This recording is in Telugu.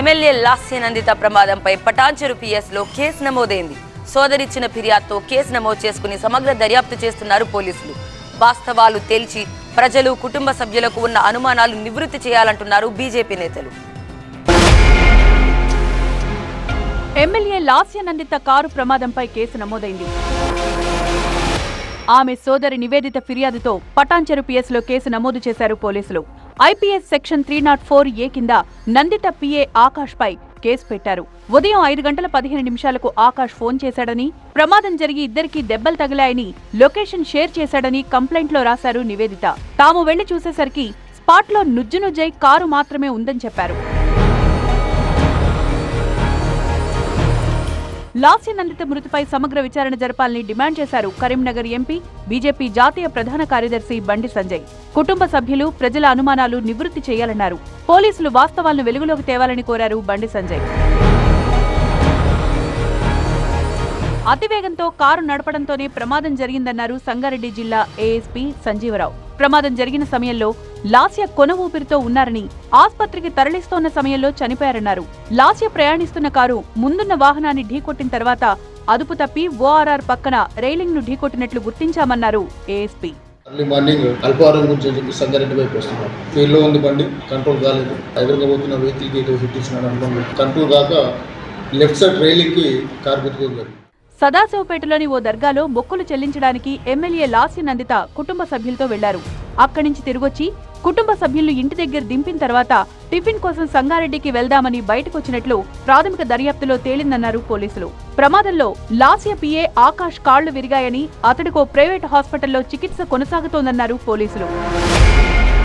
ఎమ్మెల్యే లాస్య నందిత ప్రమాదంపై పటాన్చెరు పిఎస్లో కేసు నమోదైంది. సోదరిచ్చిన ఫిర్యాదుతో కేసు నమోదు చేసుకుని సమగ్ర దర్యాప్తు చేస్తున్నారు పోలీసులు. వాస్తవాలు తేల్చి ప్రజలు కుటుంబ సభ్యులకు ఉన్న అనుమానాలు నివృత్తి చేయాలంటున్నారు బీజేపీ నేతలు. ఎమ్మెల్యే లాస్య నందిత కారు ప్రమాదంపై కేసు నమోదైంది. ఆమె సోదరి నివేదిత ఫిర్యాదుతో పటాన్చెరు పిఎస్లో కేసు నమోదు చేశారు పోలీసులు. IPS section three not four A కింద నందిత పిఏ ఆకాష్ పై కేసు పెట్టారు. ఉదయం ఐదు గంటల పదిహేను నిమిషాలకు ఆకాష్ ఫోన్ చేశాడని ప్రమాదం జరిగి ఇద్దరికీ దెబ్బలు తగిలాయని లొకేషన్ షేర్ చేశాడని కంప్లైంట్లో రాశారు నివేదిత. తాము వెళ్ళి చూసేసరికి స్పాట్లో నుజ్జు నుజ్జై కారు మాత్రమే ఉందని చెప్పారు. లాస్య నందిత మృతిపై సమగ్ర విచారణ జరపాలని డిమాండ్ చేశారు కరీంనగర్ ఎంపీ బీజేపీ జాతీయ ప్రధాన కార్యదర్శి బండి సంజయ్. కుటుంబ సభ్యులు ప్రజల అనుమానాలు నివృత్తి చేయాలన్నారు. పోలీసులు వాస్తవాలను వెలుగులోకి తేవాలని కోరారు బండి సంజయ్. అతివేగంతో కారు నడపడంతోనే ప్రమాదం జరిగిందన్నారు సంగారెడ్డి జిల్లా ఏఎస్పీ సంజీవరావు. ప్రమాదం జరిగిన సమయంలో లాస్య కొన ఊపిరితో ఉన్నారని ఆస్పత్రికి తరలిస్తోన్న సమయంలో చనిపోయారన్నారు. లాస్య ప్రయాణిస్తున్న కారు ముందున్న వాహనాన్ని ఢీకొట్టిన తర్వాత అదుపు తప్పి ఓఆర్ఆర్ పక్కన రైలింగ్ను ఢీకొట్టినట్లు గుర్తించామన్నారు ఏఎస్పీ. అర్లీ మార్నింగ్ అల్పహారం గురించి చెప్పి సంగారెడ్డి వైపు వస్తున్నాం. స్పీడ్లో ఉంది బండి కంట్రోల్ కాలేదు ఎదురుగా పోతున్న వెహికల్కి ఏదో హిట్ ఇచ్చినాడు అనుకోండి కంట్రోల్ కాక లెఫ్ట్ సైడ్ రైలింగ్కి కార్ గుర్తుకోలేదు సదాశివపేటలోని ఓ దర్గాలో మొక్కులు చెల్లించడానికి ఎమ్మెల్యే లాస్య నందిత కుటుంబ సభ్యులతో వెళ్ళారు. అక్కడి నుంచి తిరిగొచ్చి కుటుంబ సభ్యులను ఇంటి దగ్గర దింపిన తర్వాత టిఫిన్ కోసం సంగారెడ్డికి వెళ్దామని బయటకొచ్చినట్లు ప్రాథమిక దర్యాప్తులో తేలిందన్నారు పోలీసులు. ప్రమాదంలో లాస్య పిఏ ఆకాష్ కాళ్ళు విరిగాయని అతడికో ప్రైవేట్ హాస్పిటల్లో చికిత్స కొనసాగుతోందన్నారు పోలీసులు.